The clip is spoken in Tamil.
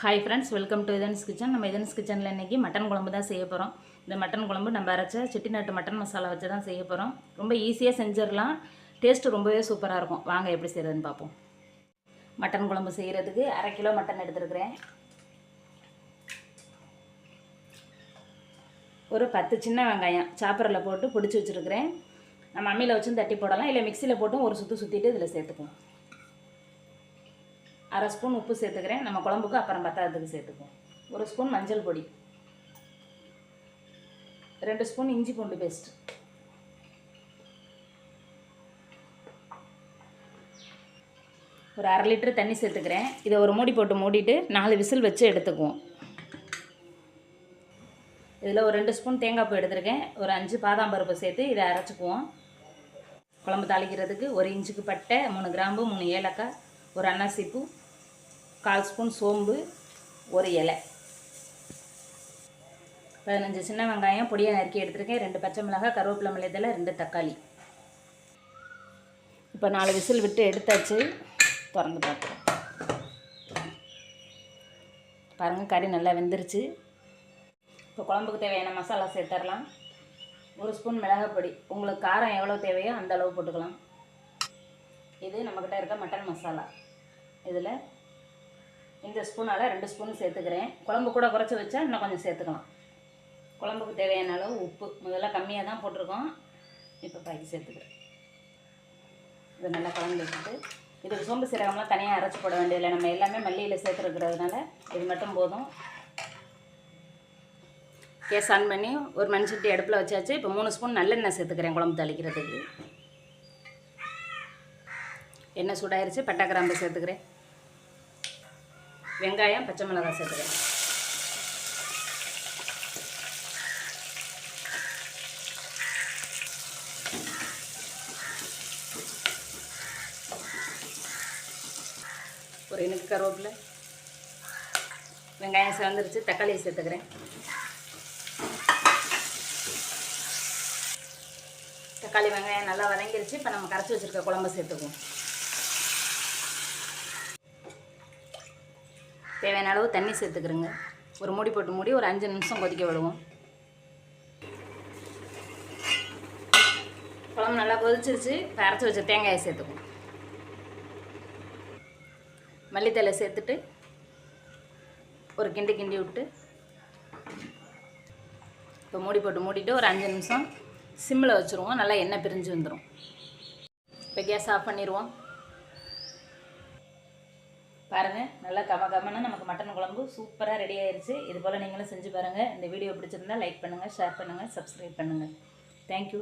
Hi friends welcome to Ithan's kitchen நம்ம இதன்ஸ் கிச்சனில் இன்றைக்கி மட்டன் குழம்பு தான் செய்ய போகிறோம் இந்த மட்டன் குழம்பு நம்ம அரைச்ச செட்டிநாட்டு மட்டன் மசாலா வச்சு தான் செய்ய போகிறோம் ரொம்ப ஈஸியாக செஞ்சிடலாம். டேஸ்ட்டு ரொம்பவே சூப்பராக இருக்கும். வாங்க எப்படி செய்கிறதுன்னு பார்ப்போம். மட்டன் குழம்பு செய்கிறதுக்கு அரை கிலோ மட்டன் எடுத்துருக்கிறேன். ஒரு பத்து சின்ன வெங்காயம் சாப்பரில் போட்டு பிடிச்சி வச்சுருக்கிறேன். நம்ம அம்மியில் வச்சும் தட்டி போடலாம். இல்லை மிக்சியில் போட்டும் ஒரு சுற்று சுற்றிட்டு இதில் சேர்த்துக்குவோம் அரை ஸ்பூன் உப்பு சேர்த்துக்கிறேன். நம்ம குழம்புக்கு அப்புறம் பத்தாததுக்கு சேர்த்துக்குவோம். ஒரு ஸ்பூன் மஞ்சள் பொடி. ரெண்டு ஸ்பூன் இஞ்சி பூண்டு பேஸ்ட் ஒரு அரை லிட்டர் தண்ணி சேர்த்துக்கிறேன். இதை ஒரு மூடி போட்டு மூடிட்டு நாலு விசில் வச்சு எடுத்துக்குவோம். இதில் ஒரு ரெண்டு ஸ்பூன் தேங்காய் பூ எடுத்துருக்கேன். ஒரு அஞ்சு பாதாம் பருப்பு சேர்த்து இதை அரைச்சிக்குவோம். குழம்பு தாளிக்கிறதுக்கு ஒரு இன்ச்சுக்கு பட்டை மூணு கிராம்பு மூணு ஏலக்காய் ஒரு அன்னாசிப்பூ கால் ஸ்பூன் சோம்பு ஒரு இலை. பதினஞ்சு சின்ன வெங்காயம் பொடியாக நறுக்கி எடுத்திருக்கேன். ரெண்டு பச்சை மிளகாய் கருவேப்பிலை மிளகத்தில் ரெண்டு தக்காளி. இப்போ நாலு விசில் விட்டு எடுத்தாச்சு. திறந்து பார்க்குறோம் பாருங்கள் கறி நல்லா வெந்துருச்சு. இப்போ குழம்புக்கு தேவையான மசாலா சேர்த்துடலாம் ஒரு ஸ்பூன் மிளகாய் பொடி. உங்களுக்கு காரம் எவ்வளோ தேவையோ அந்த அளவு போட்டுக்கலாம். இது நம்மக்கிட்ட இருக்க மட்டன் மசாலா. இதில் இந்த ஸ்பூனால் ரெண்டு ஸ்பூன் சேர்த்துக்கிறேன். குழம்பு கூட குறைச்சி வச்சா இன்னும் கொஞ்சம் சேர்த்துக்கலாம். குழம்புக்கு தேவையான அளவு உப்பு. முதல்ல கம்மியாக தான் போட்டிருக்கோம். இப்போ பாக்கி சேர்த்துக்கிறேன். இதை நல்லா குழம்பு வச்சுட்டு இதுக்கு சோம்பு சீரகம்லாம் தனியாக அரைச்சி போட வேண்டியதில்லை. நம்ம எல்லாமே மல்லியில் சேர்த்துருக்கிறதுனால இது மட்டும் போதும். கேஸ் ஆன் பண்ணி ஒரு மண்சட்டி அடுப்பில் வச்சாச்சு. இப்போ மூணு ஸ்பூன் நல்லெண்ணெய் சேர்த்துக்கிறேன் குழம்பு தாளிக்கிறதுக்கு. எண்ணெய் சூடாயிருச்சு. பட்டை கிராம்பு சேர்த்துக்கிறேன். வெங்காயம் பச்சை மிளகாய் சேர்த்துக்கிறேன் ஒரு எனக்கு கருவேப்பில். வெங்காயம் சேர்ந்துருச்சு தக்காளியை சேர்த்துக்கிறேன். தக்காளி வெங்காயம் நல்லா வதங்கிருச்சு இப்போ நம்ம கரைச்சி வச்சுருக்க குழம்பு சேர்த்துக்குவோம். தேவையான அளவு தண்ணி சேர்த்துக்கிறோங்க. ஒரு மூடி போட்டு மூடி ஒரு அஞ்சு நிமிஷம் கொதிக்க விடுவோம். குழம்பு நல்லா கொதிச்சிருச்சு. அரைச்சி வச்ச தேங்காயை சேர்த்துக்குவோம். மல்லித்தலை சேர்த்துட்டு ஒரு கிண்டி கிண்டி விட்டு இப்போ மூடி போட்டு மூடிட்டு ஒரு அஞ்சு நிமிஷம் சிம்மில் வச்சுருவோம். நல்லா எண்ணெய் பிரிஞ்சு வந்துடும் இப்போ கேஸ் ஆஃப் பண்ணிடுவோம். பாருங்கள் நல்லா கம கமன்னு நமக்கு மட்டன் குழம்பு சூப்பராக ரெடி ஆயிடுச்சு இது போல் நீங்களும் செஞ்சு பாருங்கள் இந்த வீடியோ பிடிச்சிருந்தா லைக் பண்ணுங்கள் ஷேர் பண்ணுங்கள் சப்ஸ்கிரைப் பண்ணுங்கள் தேங்க்யூ